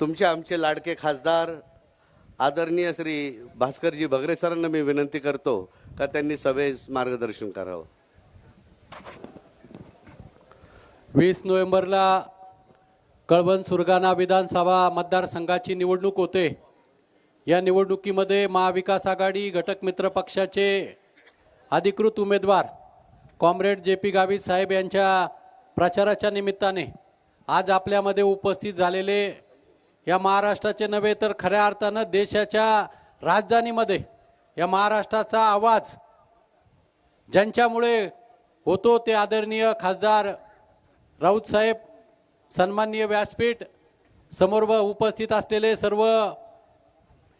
तुमचे आमचे लाडके खासदार आदरणीय श्री भास्करजी भगरे सरांना मी विनंती करतो का त्यांनी सभेस मार्गदर्शन करावं. वीस नोव्हेंबरला कळवण सुरगाणा विधानसभा मतदारसंघाची निवडणूक होते. या निवडणुकीमध्ये महाविकास आघाडी घटक मित्र पक्षाचे अधिकृत उमेदवार कॉम्रेड जे पी गावित साहेब यांच्या प्रचाराच्या निमित्ताने आज आपल्यामध्ये उपस्थित झालेले या महाराष्ट्राचे नव्हे तर खऱ्या अर्थानं देशाच्या राजधानीमध्ये या महाराष्ट्राचा आवाज ज्यांच्यामुळे होतो ते आदरणीय खासदार राऊत साहेब सन्माननीय व्यासपीठ समोर व उपस्थित असलेले सर्व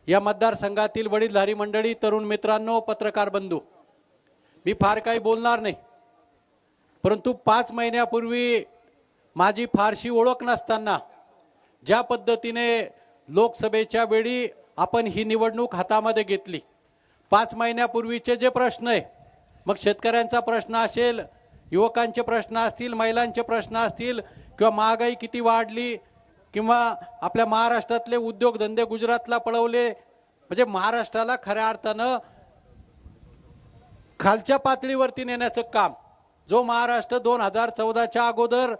या मतदारसंघातील वडीलधारी मंडळी तरुण मित्रांनो पत्रकार बंधू मी फार काही बोलणार नाही परंतु पाच महिन्यापूर्वी माझी फारशी ओळख नसताना ज्या पद्धतीने लोकसभेच्या वेळी आपण ही निवडणूक हातामध्ये घेतली पाच महिन्यापूर्वीचे जे प्रश्न आहे मग शेतकऱ्यांचा प्रश्न असेल युवकांचे प्रश्न असतील महिलांचे प्रश्न असतील किंवा महागाई किती वाढली किंवा आपल्या महाराष्ट्रातले उद्योगधंदे गुजरातला पळवले म्हणजे महाराष्ट्राला खऱ्या अर्थानं खालच्या पातळीवरती नेण्याचं काम जो महाराष्ट्र दोन हजार चौदाच्या अगोदर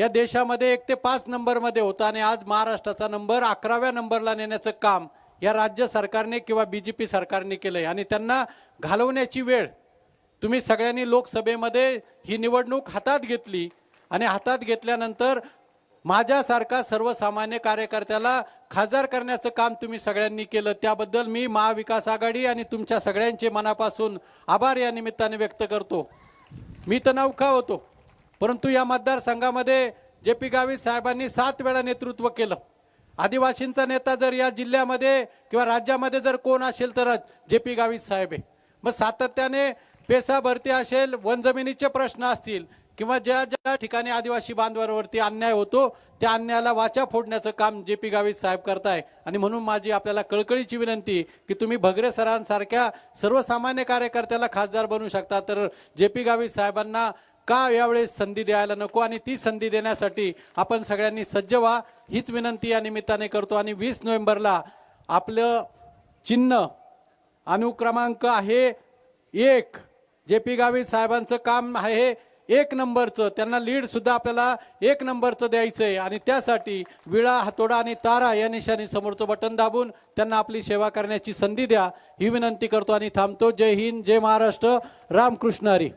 या देशामध्ये एक ते पाच नंबरमध्ये होता आणि आज महाराष्ट्राचा नंबर अकराव्या नंबरला नेण्याचं काम या राज्य सरकारने किंवा बी जे पी सरकारने केलंय. आणि त्यांना घालवण्याची वेळ तुम्ही सगळ्यांनी लोकसभेमध्ये ही निवडणूक हातात घेतली आणि हातात घेतल्यानंतर माझ्यासारखा सर्वसामान्य कार्यकर्त्याला खासदार करण्याचं काम तुम्ही सगळ्यांनी केलं. त्याबद्दल मी महाविकास आघाडी आणि तुमच्या सगळ्यांचे मनापासून आभार या निमित्ताने व्यक्त करतो. मी तर नौका होतो. परंतु या मतदारसंघामध्ये जे पी गावित साहेबांनी सात वेळा नेतृत्व केलं. आदिवासींचा नेता जर या जिल्ह्यामध्ये किंवा राज्यामध्ये जर कोण असेल तर जे पी गावित साहेब आहे. मग सातत्याने पेसा भरती असेल वनजमिनीचे प्रश्न असतील किंवा ज्या ज्या ठिकाणी आदिवासी बांधवांवरती अन्याय होतो त्या अन्यायाला वाचा फोडण्याचं काम जे पी गावित साहेब करताय. आणि म्हणून माझी आपल्याला कळकळीची विनंती की तुम्ही भगरे सरांसारख्या सर्वसामान्य कार्यकर्त्याला खासदार बनवू शकता. तर जे पी गावित साहेबांना का यावेळेस संधी द्यायला नको आणि ती संधी देण्यासाठी आपण सगळ्यांनी सज्ज व्हा हीच विनंती या निमित्ताने करतो. आणि वीस नोव्हेंबरला आपलं चिन्ह अनुक्रमांक आहे एक. जे पी गावित साहेबांचं काम आहे एक नंबरचं. त्यांना लीडसुद्धा आपल्याला एक नंबरचं द्यायचं आहे आणि त्यासाठी विळा हातोडा आणि तारा या निशाणी समोरचं बटन दाबून त्यांना आपली सेवा करण्याची संधी द्या. ही विनंती करतो आणि थांबतो. जय हिंद जय महाराष्ट्र. रामकृष्ण हरी.